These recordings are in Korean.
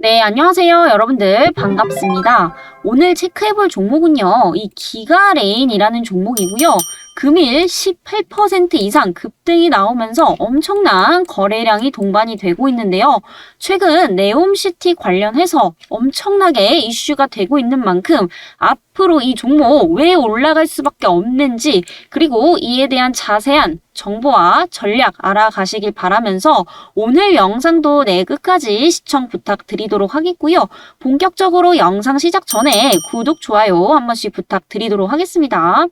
네, 안녕하세요. 여러분들 반갑습니다. 오늘 체크해볼 종목은요. 이 기가레인이라는 종목이고요. 금일 18% 이상 급등이 나오면서 엄청난 거래량이 동반이 되고 있는데요. 최근 네옴시티 관련해서 엄청나게 이슈가 되고 있는 만큼 앞으로 이 종목 왜 올라갈 수밖에 없는지 그리고 이에 대한 자세한 정보와 전략 알아가시길 바라면서 오늘 영상도 네 끝까지 시청 부탁드리도록 하겠고요. 본격적으로 영상 시작 전에 구독, 좋아요 한 번씩 부탁드리도록 하겠습니다.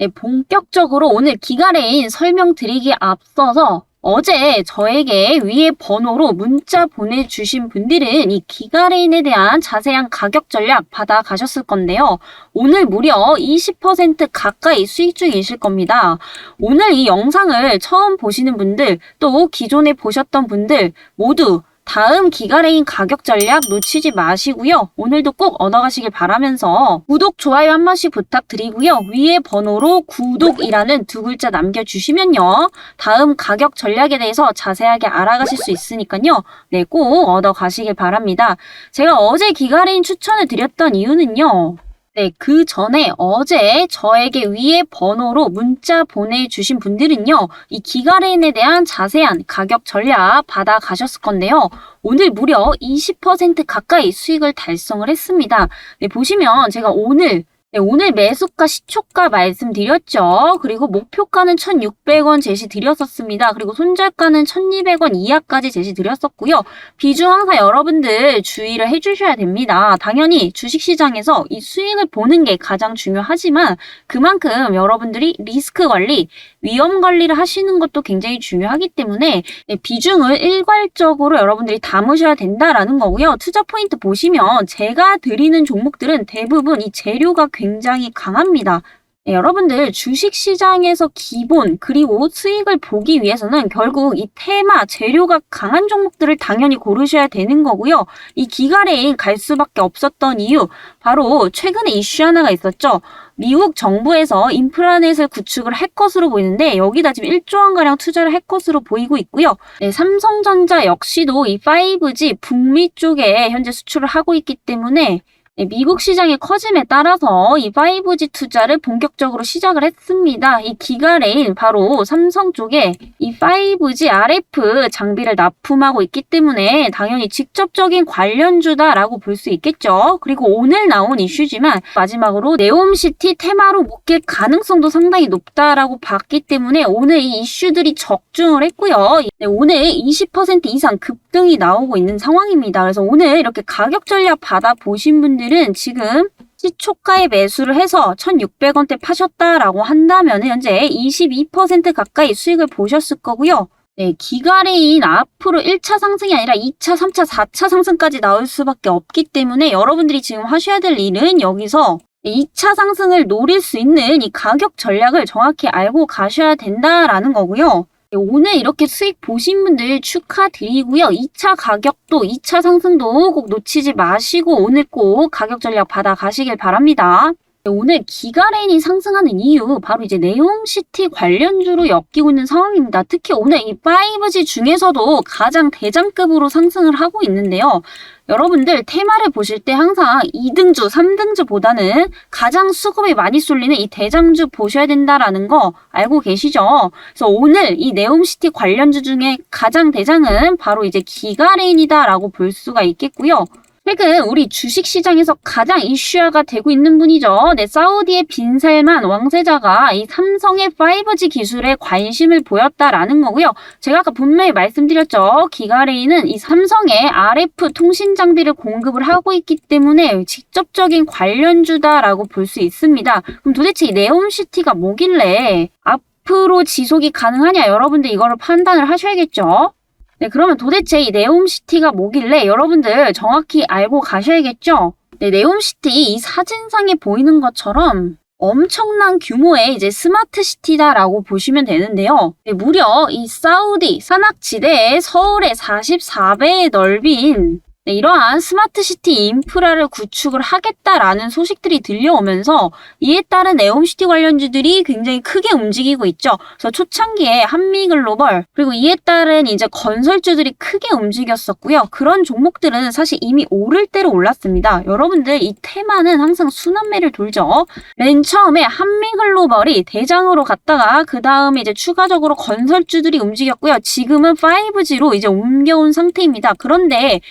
네, 본격적으로 오늘 기가레인 설명드리기에 앞서서 어제 저에게 위에 번호로 문자 보내주신 분들은 이 기가레인에 대한 자세한 가격 전략 받아가셨을 건데요. 오늘 무려 20% 가까이 수익 중이실 겁니다. 오늘 이 영상을 처음 보시는 분들 또 기존에 보셨던 분들 모두 다음 기가레인 가격 전략 놓치지 마시고요. 오늘도 꼭 얻어가시길 바라면서 구독, 좋아요 한 번씩 부탁드리고요. 위에 번호로 구독이라는 두 글자 남겨주시면요. 다음 가격 전략에 대해서 자세하게 알아가실 수 있으니까요. 네, 꼭 얻어가시길 바랍니다. 제가 어제 기가레인 추천을 드렸던 이유는요. 네, 그 전에 어제 저에게 위에 번호로 문자 보내주신 분들은요, 이 기가레인에 대한 자세한 가격 전략 받아 가셨을 건데요. 오늘 무려 20% 가까이 수익을 달성을 했습니다. 네, 보시면 제가 오늘 네, 오늘 매수가 시초가 말씀드렸죠. 그리고 목표가는 1,600원 제시드렸었습니다. 그리고 손절가는 1,200원 이하까지 제시드렸었고요. 비중 항상 여러분들 주의를 해주셔야 됩니다. 당연히 주식시장에서 이 수익을 보는 게 가장 중요하지만 그만큼 여러분들이 리스크 관리, 위험 관리를 하시는 것도 굉장히 중요하기 때문에 네, 비중을 일괄적으로 여러분들이 담으셔야 된다라는 거고요. 투자 포인트 보시면 제가 드리는 종목들은 대부분 이 재료가 굉장히 강합니다. 네, 여러분들 주식시장에서 기본 그리고 수익을 보기 위해서는 결국 이 테마 재료가 강한 종목들을 당연히 고르셔야 되는 거고요. 이 기가레인 갈 수밖에 없었던 이유 바로 최근에 이슈 하나가 있었죠. 미국 정부에서 인프라넷을 구축을 할 것으로 보이는데 여기다 지금 1조 원가량 투자를 할 것으로 보이고 있고요. 네, 삼성전자 역시도 이 5G 북미 쪽에 현재 수출을 하고 있기 때문에 네, 미국 시장의 커짐에 따라서 이 5G 투자를 본격적으로 시작을 했습니다. 이 기가레인 바로 삼성 쪽에 이 5G RF 장비를 납품하고 있기 때문에 당연히 직접적인 관련주다라고 볼 수 있겠죠. 그리고 오늘 나온 이슈지만 마지막으로 네옴시티 테마로 묶일 가능성도 상당히 높다라고 봤기 때문에 오늘 이 이슈들이 적중을 했고요. 네, 오늘 20% 이상 급등이 나오고 있는 상황입니다. 그래서 오늘 이렇게 가격 전략 받아보신 분들 분들은 지금 시초가에 매수를 해서 1,600원대 파셨다라고 한다면 현재 22% 가까이 수익을 보셨을 거고요. 네, 기가레인 앞으로 1차 상승이 아니라 2차, 3차, 4차 상승까지 나올 수밖에 없기 때문에 여러분들이 지금 하셔야 될 일은 여기서 2차 상승을 노릴 수 있는 이 가격 전략을 정확히 알고 가셔야 된다라는 거고요. 네, 오늘 이렇게 수익 보신 분들 축하드리고요. 2차 가격도 2차 상승도 꼭 놓치지 마시고 오늘 꼭 가격 전략 받아 가시길 바랍니다. 네, 오늘 기가레인이 상승하는 이유 바로 이제 네옴시티 관련주로 엮이고 있는 상황입니다. 특히 오늘 이 5G 중에서도 가장 대장급으로 상승을 하고 있는데요. 여러분들 테마를 보실 때 항상 2등주, 3등주보다는 가장 수급이 많이 쏠리는 이 대장주 보셔야 된다라는 거 알고 계시죠? 그래서 오늘 이 네옴시티 관련주 중에 가장 대장은 바로 이제 기가레인이다라고 볼 수가 있겠고요. 최근 우리 주식시장에서 가장 이슈화가 되고 있는 분이죠. 네, 사우디의 빈살만 왕세자가 이 삼성의 5G 기술에 관심을 보였다라는 거고요. 제가 아까 분명히 말씀드렸죠. 기가레인은 이 삼성의 RF 통신 장비를 공급을 하고 있기 때문에 직접적인 관련주다라고 볼 수 있습니다. 그럼 도대체 이 네옴시티가 뭐길래 앞으로 지속이 가능하냐 여러분들 이거를 판단을 하셔야겠죠. 네, 그러면 도대체 이 네옴시티가 뭐길래 여러분들 정확히 알고 가셔야겠죠? 네, 네옴시티 이 사진상에 보이는 것처럼 엄청난 규모의 이제 스마트 시티다라고 보시면 되는데요. 네, 무려 이 사우디 산악지대의 서울의 44배의 넓이인 네, 이러한 스마트 시티 인프라를 구축을 하겠다라는 소식들이 들려오면서 이에 따른 네옴시티 관련주들이 굉장히 크게 움직이고 있죠. 그래서 초창기에 한미글로벌 그리고 이에 따른 이제 건설주들이 크게 움직였었고요. 그런 종목들은 사실 이미 오를 대로 올랐습니다. 여러분들 이 테마는 항상 순환매를 돌죠. 맨 처음에 한미글로벌이 대장으로 갔다가 그 다음에 이제 추가적으로 건설주들이 움직였고요. 지금은 5G로 이제 옮겨온 상태입니다. 그런데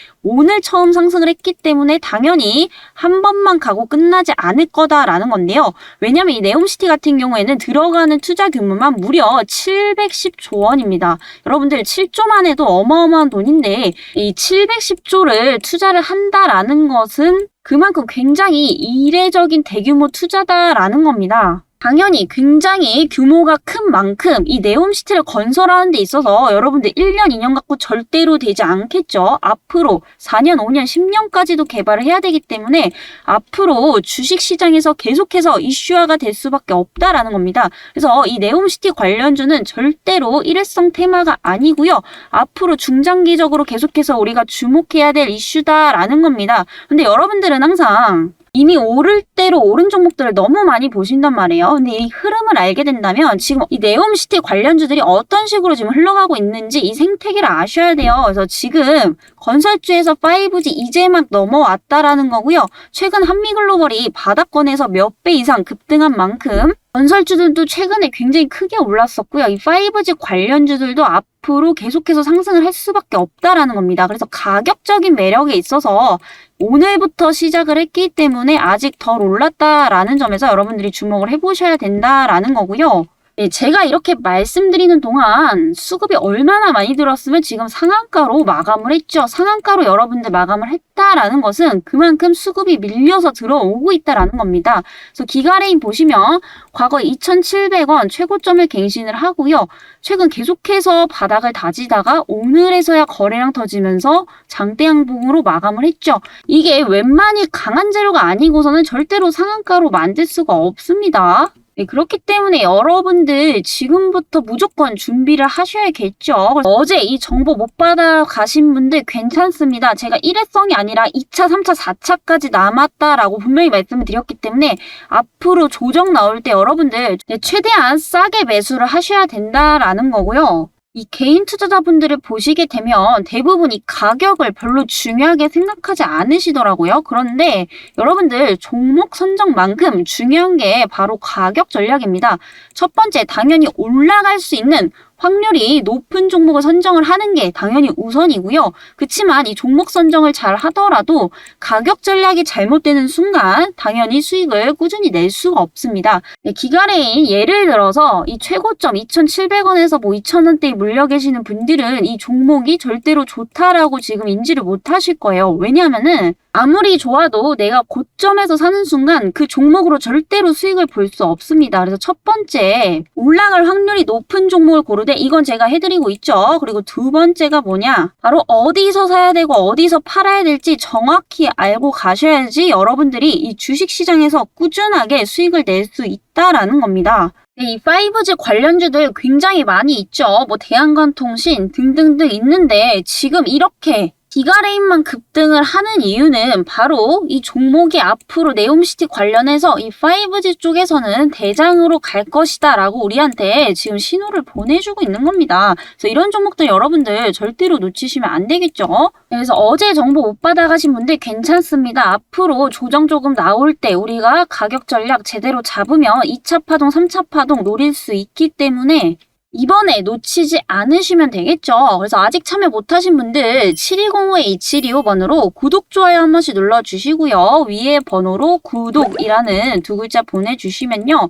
오늘 처음 상승을 했기 때문에 당연히 한 번만 가고 끝나지 않을 거다라는 건데요. 왜냐면 이 네옴시티 같은 경우에는 들어가는 투자 규모만 무려 710조 원입니다. 여러분들 7조만 해도 어마어마한 돈인데 이 710조를 투자를 한다라는 것은 그만큼 굉장히 이례적인 대규모 투자다라는 겁니다. 당연히 굉장히 규모가 큰 만큼 이 네옴시티를 건설하는 데 있어서 여러분들 1년, 2년 갖고 절대로 되지 않겠죠. 앞으로 4년, 5년, 10년까지도 개발을 해야 되기 때문에 앞으로 주식시장에서 계속해서 이슈화가 될 수밖에 없다라는 겁니다. 그래서 이 네옴시티 관련주는 절대로 일회성 테마가 아니고요. 앞으로 중장기적으로 계속해서 우리가 주목해야 될 이슈다라는 겁니다. 근데 여러분들은 항상 이미 오를 대로 오른 종목들을 너무 많이 보신단 말이에요. 근데 이 흐름을 알게 된다면 지금 이 네옴시티 관련주들이 어떤 식으로 지금 흘러가고 있는지 이 생태계를 아셔야 돼요. 그래서 지금 건설주에서 5G 이제 막 넘어왔다라는 거고요. 최근 한미글로벌이 바닥권에서 몇 배 이상 급등한 만큼 건설주들도 최근에 굉장히 크게 올랐었고요. 이 5G 관련주들도 앞으로 계속해서 상승을 할 수밖에 없다라는 겁니다. 그래서 가격적인 매력에 있어서 오늘부터 시작을 했기 때문에 아직 덜 올랐다라는 점에서 여러분들이 주목을 해보셔야 된다라는 거고요. 예, 제가 이렇게 말씀드리는 동안 수급이 얼마나 많이 들었으면 지금 상한가로 마감을 했죠. 상한가로 여러분들 마감을 했다라는 것은 그만큼 수급이 밀려서 들어오고 있다라는 겁니다. 그래서 기가레인 보시면 과거 2,700원 최고점을 갱신을 하고요. 최근 계속해서 바닥을 다지다가 오늘에서야 거래량 터지면서 장대 양봉으로 마감을 했죠. 이게 웬만히 강한 재료가 아니고서는 절대로 상한가로 만들 수가 없습니다. 네, 그렇기 때문에 여러분들 지금부터 무조건 준비를 하셔야겠죠. 어제 이 정보 못 받아 가신 분들 괜찮습니다. 제가 일회성이 아니라 2차, 3차, 4차까지 남았다라고 분명히 말씀을 드렸기 때문에 앞으로 조정 나올 때 여러분들 네, 최대한 싸게 매수를 하셔야 된다라는 거고요. 이 개인 투자자분들을 보시게 되면 대부분 이 가격을 별로 중요하게 생각하지 않으시더라고요. 그런데 여러분들 종목 선정만큼 중요한 게 바로 가격 전략입니다. 첫 번째, 당연히 올라갈 수 있는 확률이 높은 종목을 선정을 하는 게 당연히 우선이고요. 그렇지만 이 종목 선정을 잘 하더라도 가격 전략이 잘못되는 순간 당연히 수익을 꾸준히 낼 수가 없습니다. 네, 기가레인 예를 들어서 이 최고점 2,700원에서 뭐 2,000원대에 물려 계시는 분들은 이 종목이 절대로 좋다라고 지금 인지를 못 하실 거예요. 왜냐하면은 아무리 좋아도 내가 고점에서 사는 순간 그 종목으로 절대로 수익을 볼 수 없습니다. 그래서 첫 번째 올라갈 확률이 높은 종목을 고르 되 이건 제가 해드리고 있죠. 그리고 두 번째가 뭐냐 바로 어디서 사야 되고 어디서 팔아야 될지 정확히 알고 가셔야지 여러분들이 이 주식시장에서 꾸준하게 수익을 낼 수 있다라는 겁니다. 네, 이 5G 관련주들 굉장히 많이 있죠. 뭐 대한관통신 등등등 있는데 지금 이렇게 기가레인만 급등을 하는 이유는 바로 이 종목이 앞으로 네옴시티 관련해서 이 5G 쪽에서는 대장으로 갈 것이다 라고 우리한테 지금 신호를 보내주고 있는 겁니다. 그래서 이런 종목들 여러분들 절대로 놓치시면 안 되겠죠. 그래서 어제 정보 못 받아가신 분들 괜찮습니다. 앞으로 조정 조금 나올 때 우리가 가격 전략 제대로 잡으면 2차 파동, 3차 파동 노릴 수 있기 때문에 이번에 놓치지 않으시면 되겠죠. 그래서 아직 참여 못하신 분들 7205-2725번으로 구독, 좋아요 한 번씩 눌러주시고요. 위에 번호로 구독이라는 두 글자 보내주시면요.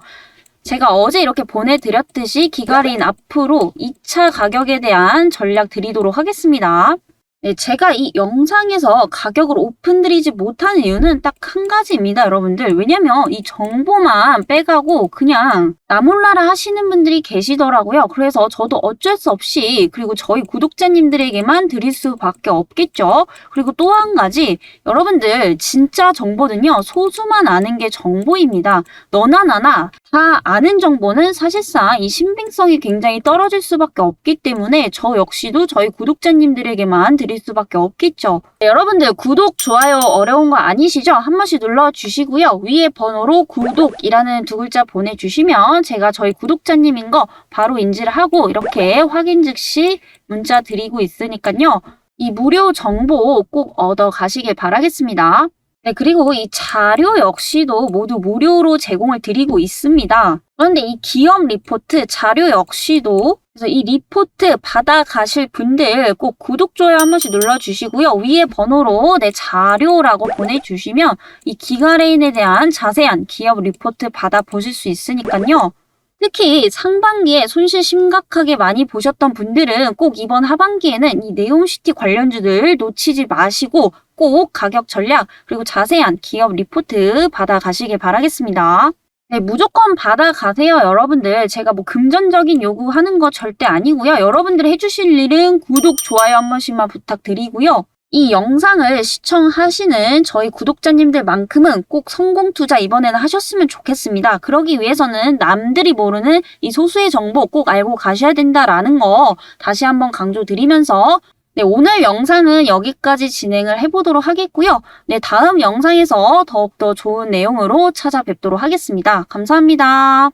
제가 어제 이렇게 보내드렸듯이 기가린 앞으로 2차 가격에 대한 전략 드리도록 하겠습니다. 네, 제가 이 영상에서 가격을 오픈드리지 못하는 이유는 딱 한 가지입니다, 여러분들. 왜냐면 이 정보만 빼가고 그냥 나몰라라 하시는 분들이 계시더라고요. 그래서 저도 어쩔 수 없이 그리고 저희 구독자님들에게만 드릴 수밖에 없겠죠. 그리고 또 한 가지 여러분들 진짜 정보는요 소수만 아는 게 정보입니다. 너나 나나 다 아는 정보는 사실상 이 신빙성이 굉장히 떨어질 수밖에 없기 때문에 저 역시도 저희 구독자님들에게만 드릴 드릴 수밖에 없겠죠. 네, 여러분들 구독, 좋아요 어려운 거 아니시죠? 한 번씩 눌러주시고요. 위에 번호로 구독이라는 두 글자 보내주시면 제가 저희 구독자님인 거 바로 인지를 하고 이렇게 확인 즉시 문자 드리고 있으니까요. 이 무료 정보 꼭 얻어 가시길 바라겠습니다. 네, 그리고 이 자료 역시도 모두 무료로 제공을 드리고 있습니다. 그런데 이 기업 리포트 자료 역시도 그래서 이 리포트 받아 가실 분들 꼭 구독, 좋아요 한 번씩 눌러주시고요. 위에 번호로 내 자료라고 보내주시면 이 기가레인에 대한 자세한 기업 리포트 받아 보실 수 있으니까요. 특히 상반기에 손실 심각하게 많이 보셨던 분들은 꼭 이번 하반기에는 이 네옴시티 관련주들 놓치지 마시고 꼭 가격 전략 그리고 자세한 기업 리포트 받아 가시길 바라겠습니다. 네, 무조건 받아가세요, 여러분들. 제가 뭐 금전적인 요구하는 거 절대 아니고요. 여러분들이 해주실 일은 구독, 좋아요 한 번씩만 부탁드리고요. 이 영상을 시청하시는 저희 구독자님들만큼은 꼭 성공 투자 이번에는 하셨으면 좋겠습니다. 그러기 위해서는 남들이 모르는 이 소수의 정보 꼭 알고 가셔야 된다라는 거 다시 한번 강조드리면서 네, 오늘 영상은 여기까지 진행을 해보도록 하겠고요. 네, 다음 영상에서 더욱더 좋은 내용으로 찾아뵙도록 하겠습니다. 감사합니다.